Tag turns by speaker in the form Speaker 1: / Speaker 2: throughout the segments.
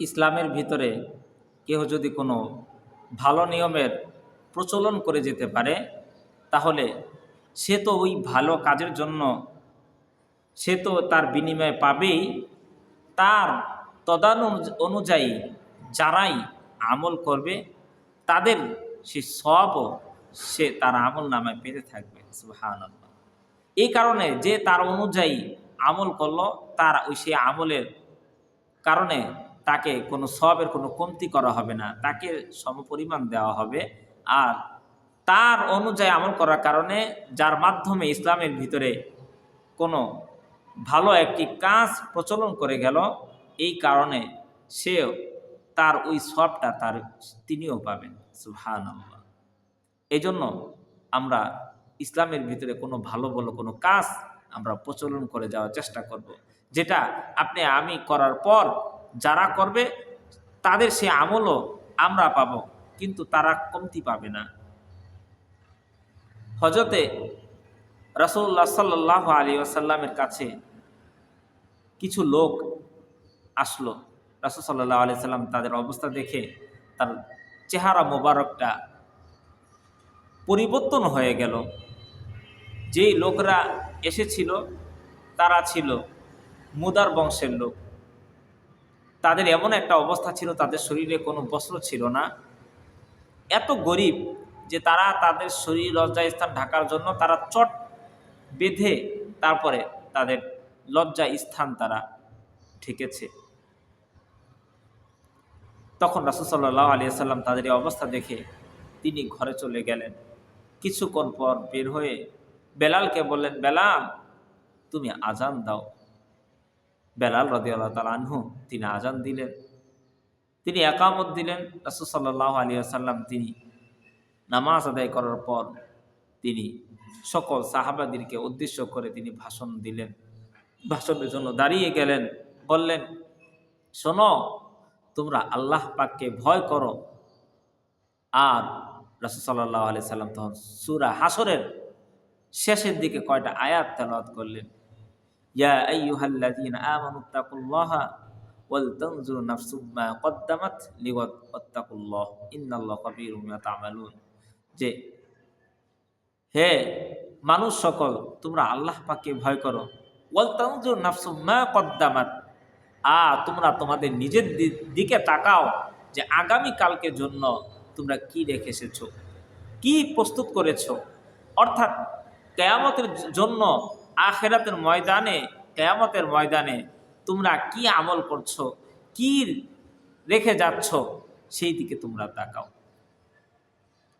Speaker 1: ইসলামের ভিতরে কেউ যদি কোনো ভালো নিয়মের প্রচলন করে যেতে পারে, তাহলে সে তো ওই ভালো কাজের জন্য সে তো তার বিনিময় পাবেই। তার তদানু অনুযায়ী যারাই আমল করবে, তাদের সে সবও সে তার আমল নামায় পেতে থাকবে এই কারণে যে তার অনুযায়ী আমল করল, তার ওই সে আমলের কারণে তাকে কোনো সবের কোনো কমতি করা হবে না, তাকে সমপরিমাণ দেওয়া হবে আর তার অনুযায়ী আমল করার কারণে, যার মাধ্যমে ইসলামের ভিতরে কোনো ভালো একটি কাজ প্রচলন করে গেল, এই কারণে সেও তার ওই সবটা তার তিনিও পাবেন সুহান এই জন্য আমরা ইসলামের ভিতরে কোনো ভালো ভালো কোনো কাজ আমরা প্রচলন করে যাওয়ার চেষ্টা করব। যেটা আপনি আমি করার পর যারা করবে, তাদের সে আমলও আমরা পাব, কিন্তু তারা কমতি পাবে না। হজতে রসুল্লাহ সাল্লাহ আলী আসাল্লামের কাছে কিছু লোক আসলো। রাসুল সাল্লাহ আলি সাল্লাম তাদের অবস্থা দেখে তার চেহারা মোবারকটা পরিবর্তন হয়ে গেল। যেই লোকরা এসেছিল, তারা ছিল মুদার বংশের লোক। তাদের এমন একটা অবস্থা ছিল, তাদের শরীরে কোনো বস্ত্র ছিল না। এত গরিব যে তারা তাদের শরীর লজ্জা স্থান ঢাকার জন্য তারা চট বেঁধে তারপরে তাদের লজ্জা স্থান তারা ঠেকেছে। তখন রাসুসাল্লাহ আলিয়া সাল্লাম তাদের এই অবস্থা দেখে তিনি ঘরে চলে গেলেন। কিছুক্ষণ পর বের হয়ে বেলালকে বললেন, বেলাল, তুমি আজান দাও। বেলাল রদি আল্লাহ তাল আনহু, তিনি আজান দিলেন। তিনি একামত দিলেন। রাসুসাল্লাহ আলিয়া সাল্লাম তিনি নামাজ আদায় করার পর তিনি সকল সাহাবাদিরকে উদ্দেশ্য করে তিনি ভাষণ দিলেন। ভাষণের জন্য দাঁড়িয়ে গেলেন, বললেন, শোনো, তোমরা আল্লাহ পাককে ভয় করো। আর রসুসাল্লাহ আলি সাল্লাম তখন সুরা হাসরের শেষের দিকে কয়টা আয়াত তেলাওয়াত করলেন। ইয়া আইয়ুহাল্লাযীনা আমানু তাকুল্লাহা ওয়াল তানজুর নাফসুম মা কদ্দামাত লিওয়াত্তাকুল্লাহ ইন্নাল্লাহ খাবীরুম বিমা তা'মালুন। যে, হে মানুষ সকল, তোমরা আল্লাহ পাককে ভয় করো। ওয়াল তানজুর মা কদ্দামাত। আ, তোমরা তোমাদের নিজের দিকে তাকাও যে আগামী কালকে জন্য তোমরা কি রেখে এসেছ? কি প্রস্তুত করেছ? অর্থাৎ কেয়ামতের জন্য আখেরাতের ময়দানে, কেয়ামতের ময়দানে তোমরা কি আমল করছ, কি রেখে যাচ্ছ, সেই দিকে তোমরা তাকাও।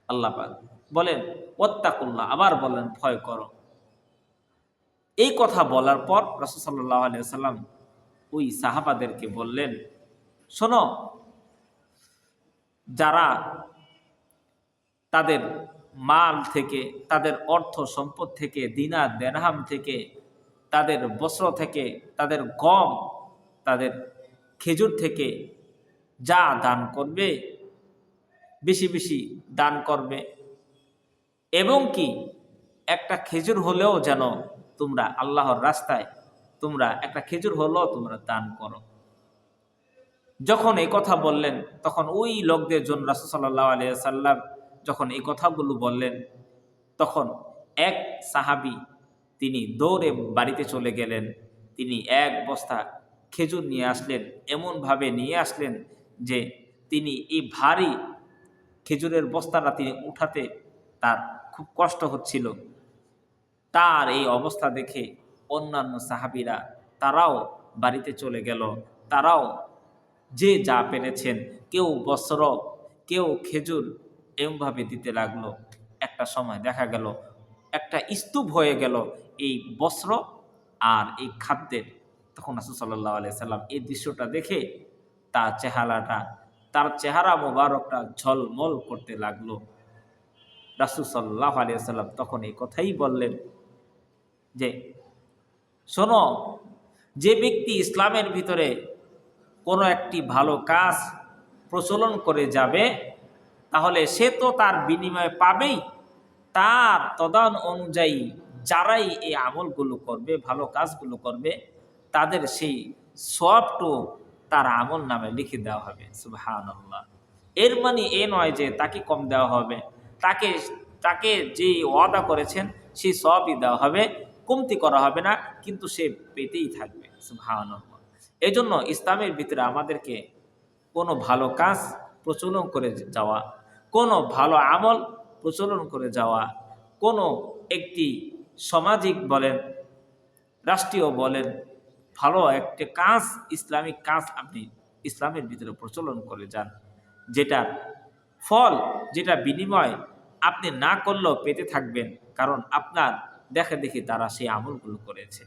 Speaker 1: আল্লাহ বলেন ওত্তাকুল্লাহ আবার বলেন, ভয় করো। এই কথা বলার পর রসদাল্লাহ আলিয়া সাল্লাম ওই সাহাবাদেরকে বললেন, শোনো, যারা তাদের মাল থেকে, তাদের অর্থ সম্পদ থেকে দিনা দেরহাম থেকে, তাদের বস্ত্র থেকে, তাদের গম, তাদের খেজুর থেকে যা দান করবে, বেশি বেশি দান করবে। এবং কি, একটা খেজুর হলেও যেন তোমরা আল্লাহর রাস্তায়, তোমরা একটা খেজুর হলেও তোমরা দান করো। যখন এই কথা বললেন, তখন ওই লোকদের জন্য রাসুসাল্লাহ আলিয়া সাল্লাম যখন এই কথাগুলো বললেন, তখন এক সাহাবি তিনি দৌড়ে বাড়িতে চলে গেলেন। তিনি এক বস্তা খেজুর নিয়ে আসলেন, এমনভাবে নিয়ে আসলেন যে তিনি এই ভারী খেজুরের বস্তাটা তিনি উঠাতে তার খুব কষ্ট হচ্ছিল। তার এই অবস্থা দেখে অন্যান্য সাহাবিরা তারাও বাড়িতে চলে গেল। তারাও যে যা পেরেছেন, কেউ বস্ত্র, কেউ খেজুর এমভাবে দিতে লাগল। একটা সময় দেখা গেল, একটা স্তূপ হয়ে গেল এই বস্ত্র আর এই খাদ্যের। তখন আসু সাল্লাহ সাল্লাম এই দৃশ্যটা দেখে তার চেহারাটা, তার চেহারা মোবারকটা ঝলমল করতে লাগল। রাসুল সাল্লাহ সাল্লাম তখন এই কথাই বললেন যে, শোনো, যে ব্যক্তি ইসলামের ভিতরে কোনো একটি ভালো কাজ প্রচলন করে যাবে তাহলে সে তো তার বিনিময় পাবেই। তার তদান অনুযায়ী যারাই এই আমলগুলো করবে, ভালো কাজগুলো করবে, তাদের সেই সবটু তার আমল নামে লিখে দেওয়া হবে সুবহান এর মানে এ নয় যে তাকে কম দেওয়া হবে, তাকে তাকে যে ওয়াদা করেছেন সেই সবই দেওয়া হবে, কমতি করা হবে না, কিন্তু সে পেতেই থাকবে সুবহান এই জন্য ইসলামের ভিতরে আমাদেরকে কোনো ভালো কাজ প্রচলন করে যাওয়া, কোনো ভালো আমল প্রচলন করে যাওয়া, কোনো একটি সামাজিক বলেন, রাষ্ট্রীয় বলেন, ভালো একটি কাজ, ইসলামিক কাজ আপনি ইসলামের ভিতরে প্রচলন করে যান, যেটার ফল, যেটা বিনিময় আপনি না করলেও পেতে থাকবেন, কারণ আপনার দেখে দেখে তারা সেই আমলগুলো করেছে।